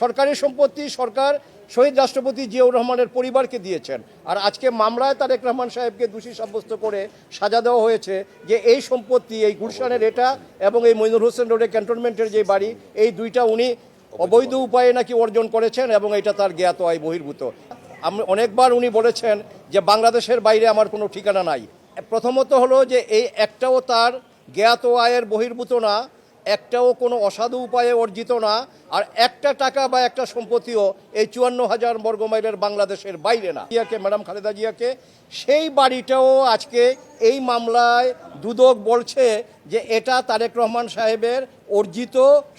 সরকারি সম্পত্তি, সরকার, শহীদ রাষ্ট্রপতি জিয়াউর রহমানের পরিবারকে দিয়েছেন। আর আজকে মামলায় তারেক রহমান সাহেবকে দোষী সাব্যস্ত করে সাজা দেওয়া হয়েছে যে এই সম্পত্তি, এই গুলশানের এটা এবং এই মইনুর হোসেন রোডে ক্যান্টনমেন্টের যে বাড়ি, এই দুইটা উনি অবৈধ উপায়ে নাকি অর্জন করেছেন এবং এটা তার জ্ঞাত আয় বহির্ভূত। আমি অনেকবার উনি বলেছেন যে বাংলাদেশের বাইরে আমার কোনো ঠিকানা নাই। প্রথমত হলো যে এই একটাও তার জ্ঞাত আয়ের বহির্ভূত না একটাও কোনো অসাধু উপায়ে অর্জিত না, আর একটা টাকা বা একটা সম্পত্তিও এই চুয়ান্ন হাজার বর্গমাইলের বাংলাদেশের বাইরে না। জিয়াকে, ম্যাডাম খালেদা জিয়াকে, সেই বাড়িটাও আজকে এই মামলায় দুদক বলছে যে এটা তারেক রহমান সাহেবের অর্জিত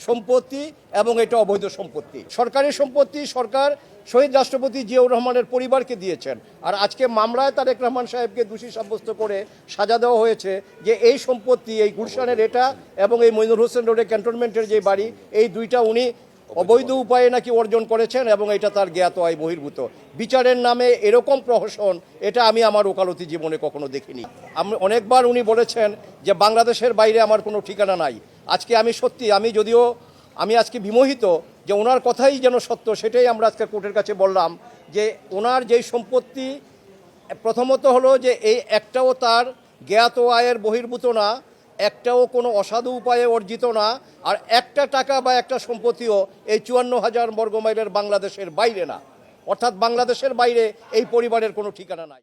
সম্পত্তি এবং এটা অবৈধ সম্পত্তি। সরকারি সম্পত্তি সরকার শহীদ রাষ্ট্রপতি জিয়াউর রহমানের পরিবারকে দিয়েছেন। আর আজকে মামলায় তারেক রহমান সাহেবকে দোষী সাব্যস্ত করে সাজা দেওয়া হয়েছে যে এই সম্পত্তি, এই গুলশানের এটা এবং এই মইনুর হোসেন রোডে ক্যান্টনমেন্টের যে বাড়ি, এই দুইটা উনি অবৈধ। উপায়ে নাকি অর্জন করেছেন এবং এটা তার জ্ঞাত আয় বহির্ভূত। বিচারের নামে এরকম প্রহসন, এটা আমি আমার ওকালতি জীবনে কখনো দেখিনি। আমি, অনেকবার উনি বলেছেন যে বাংলাদেশের বাইরে আমার কোনো ঠিকানা নাই। আজকে আমি সত্যি, আমি যদিও, আমি আজকে বিমোহিত যে ওনার কথাই যেন সত্য, সেটাই আমরা আজকে কোর্টের কাছে বললাম যে ওনার যেই সম্পত্তি, প্রথমত হলো যে এই একটাও তার জ্ঞাত আয়ের বহির্ভূত না একটাও কোনো অসাধু উপায়ে অর্জিত না, আর একটা টাকা বা একটা সম্পত্তিও এই চুয়ান্ন হাজার বর্গমাইলের বাংলাদেশের বাইরে না। অর্থাৎ বাংলাদেশের বাইরে এই পরিবারের কোনো ঠিকানা নাই।